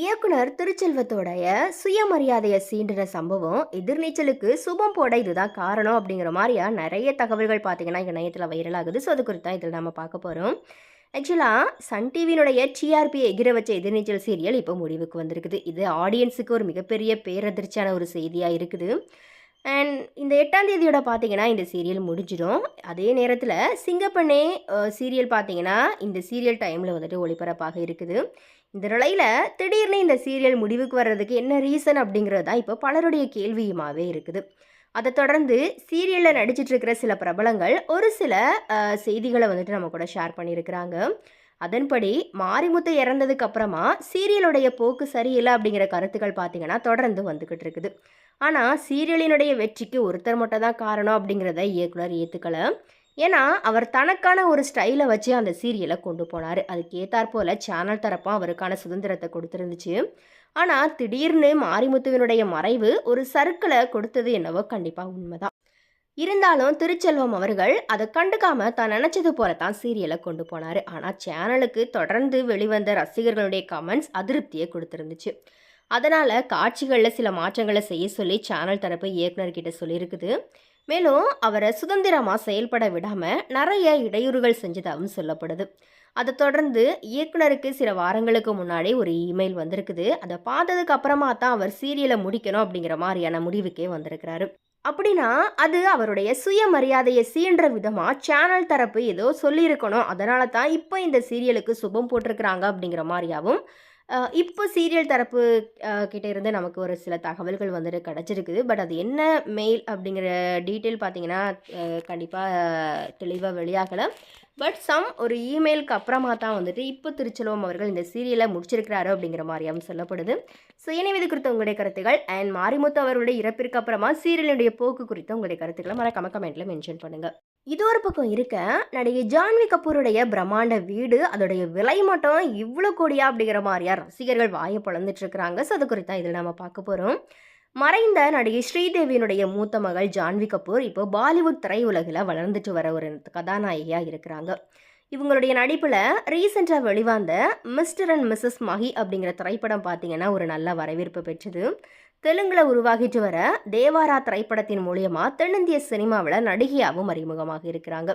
இயக்குனர் திருச்செல்வத்தோடைய சுயமரியாதையை சீண்டுற சம்பவம் எதிர்நீச்சலுக்கு சுபம் போட இதுதான் காரணம் அப்படிங்கிற மாதிரியா நிறைய தகவல்கள் பார்த்தீங்கன்னா இணையத்தில் வைரல் ஆகுது. ஸோ அது குறித்து இதில் நம்ம பார்க்க போகிறோம் ஆக்சுவலாக சன் டிவியினுடைய டிஆர்பி எகிர வச்ச எதிர்நீச்சல் சீரியல் இப்போ முடிவுக்கு வந்திருக்குது. இது ஆடியன்ஸுக்கு ஒரு மிகப்பெரிய பேரதிர்ச்சியான ஒரு செய்தியாக இருக்குது. அண்ட் இந்த எட்டாம் தேதியோட பார்த்தீங்கன்னா இந்த சீரியல் முடிஞ்சிடும். அதே நேரத்தில் சிங்கப்பண்ணே சீரியல் பார்த்தீங்கன்னா இந்த சீரியல் டைமில் வந்துட்டு ஒளிபரப்பாக இருக்குது. இந்த நிலையில் திடீர்னு இந்த சீரியல் முடிவுக்கு வர்றதுக்கு என்ன ரீசன் அப்படிங்கிறது தான் இப்போ பலருடைய கேள்வியுமாகவே இருக்குது. அதை தொடர்ந்து சீரியலில் நடிச்சிட்டு இருக்கிற சில பிரபலங்கள் ஒரு சில செய்திகளை வந்துட்டு நம்ம கூட ஷேர் பண்ணியிருக்கிறாங்க. அதன்படி மாரிமுத்து இறந்ததுக்கு அப்புறமா சீரியலுடைய போக்கு சரியில்லை அப்படிங்கிற கருத்துக்கள் பார்த்தீங்கன்னா தொடர்ந்து வந்துக்கிட்டு இருக்குது. ஆனால் சீரியலினுடைய வெற்றிக்கு ஒருத்தர் மட்டும் தான் காரணம் அப்படிங்கிறத இயக்குனர் ஏற்றுக்கலை ஏன்னா அவர் தனக்கான ஒரு ஸ்டைலை வச்சு அந்த சீரியலை கொண்டு போனார். அதுக்கு சேனல் தரப்பும் அவருக்கான சுதந்திரத்தை கொடுத்துருந்துச்சு. ஆனால் திடீர்னு மாரிமுத்துவினுடைய மறைவு ஒரு சர்க்கிளை கொடுத்தது என்னவோ கண்டிப்பாக உண்மைதான். இருந்தாலும் திருச்செல்வம் அவர்கள் அதை கண்டுக்காம தான் நினச்சது போல தான் சீரியலை கொண்டு போனார். ஆனால் சேனலுக்கு தொடர்ந்து வெளிவந்த ரசிகர்களுடைய கமெண்ட்ஸ் அதிருப்தியை கொடுத்துருந்துச்சு. அதனால் காட்சிகளில் சில மாற்றங்களை செய்ய சொல்லி சேனல் தரப்பு இயக்குனர்கிட்ட சொல்லியிருக்குது. மேலும் அவரை சுதந்திரமாக செயல்பட விடாமல் நிறைய இடையூறுகள் செஞ்சதாகவும் சொல்லப்படுது. அதை தொடர்ந்து இயக்குனருக்கு சில வாரங்களுக்கு முன்னாடி ஒரு இமெயில் வந்திருக்குது. அதை பார்த்ததுக்கு அப்புறமா தான் அவர் சீரியலை முடிக்கணும் அப்படிங்கிற மாதிரியான முடிவுக்கே வந்திருக்கிறாரு. அப்படின்னா அது அவருடைய சுயமரியாதையை சீன்ற விதமாக சேனல் தரப்பு ஏதோ சொல்லியிருக்கணும். அதனால தான் இப்போ இந்த சீரியலுக்கு சுபம் போட்டிருக்கிறாங்க அப்படிங்கிற மாதிரியாகவும் இப்போ சீரியல் தரப்பு கிட்டே இருந்து நமக்கு ஒரு சில தகவல்கள் வந்துட்டு கிடச்சிருக்குது. பட் அது என்ன மெயில் அப்படிங்கிற டீட்டெயில் பார்த்தீங்கன்னா கண்டிப்பாக தெளிவாக வெளியாகலை. பட் சம் ஒரு இமெயிலுக்கு அப்புறமா தான் வந்துட்டு இப்போ திருச்செல்வம் அவர்கள் இந்த சீரியலை முடிச்சிருக்கிறாரு அப்படிங்கிற மாதிரியாகவும் சொல்லப்படுது. ஸோ எனவே இது குறித்த உங்களுடைய கருத்துக்கள் அண்ட் மாரிமுத்து அவர்களுடைய இறப்பிற்கு அப்புறமா சீரியலுடைய போக்கு குறித்த உங்களுடைய கருத்துக்களை மறக்காம கமெண்ட்டில் மென்ஷன் பண்ணுங்கள் இது ஒரு பக்கம் இருக்க நடிகை ஜான்வி கபூருடைய பிரம்மாண்ட வீடு அதோடைய விலை மட்டும் இவ்வளோ கோடியா அப்படிங்கிற மாதிரியா ரசிகர்கள் வாயை பொழந்துட்டு இருக்கிறாங்க. ஸோ அது குறித்து இதில் நம்ம பார்க்க போகிறோம் மறைந்த நடிகை ஸ்ரீதேவியினுடைய மூத்த மகள் ஜான்வி கபூர் இப்போ பாலிவுட் திரையுலகில் வளர்ந்துட்டு வர ஒரு கதாநாயகியாக இருக்கிறாங்க. இவங்களுடைய நடிப்பில் ரீசெண்டாக வெளிவந்த மிஸ்டர் அண்ட் மிஸ்ஸஸ் மஹி அப்படிங்கிற திரைப்படம் பார்த்தீங்கன்னா ஒரு நல்ல வரவேற்பு பெற்றது. தெலுங்கில் உருவாகிட்டு வர தேவாரா திரைப்படத்தின் மூலியமா தென்னிந்திய சினிமாவில் நடிகையாகவும் அறிமுகமாக இருக்கிறாங்க.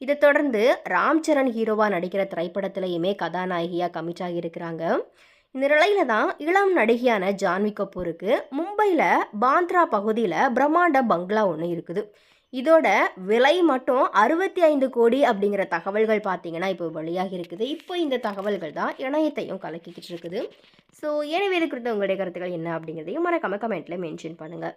இதை தொடர்ந்து ராம் சரண் ஹீரோவாக நடிக்கிற திரைப்படத்திலையுமே கதாநாயகியாக கமிட் ஆகியிருக்கிறாங்க இந்த நிலையில தான் இளம் நடிகையான ஜான்வி கபூருக்கு மும்பையில் பாந்த்ரா பகுதியில் பிரம்மாண்ட பங்களா ஒன்று இருக்குது. இதோட விலை மட்டும் அறுபத்தி ஐந்து கோடி அப்படிங்கிற தகவல்கள் பார்த்தீங்கன்னா இப்போ வெளியாகி இருக்குது. இப்போ இந்த தகவல்கள் தான் இணையத்தையும் கலக்கிக்கிட்டு இருக்குது. ஸோ எனவே இது குறித்த உங்களுடைய கருத்துக்கள் என்ன அப்படிங்கிறதையும் மறக்காம கமெண்ட்டில் மென்ஷன் பண்ணுங்கள்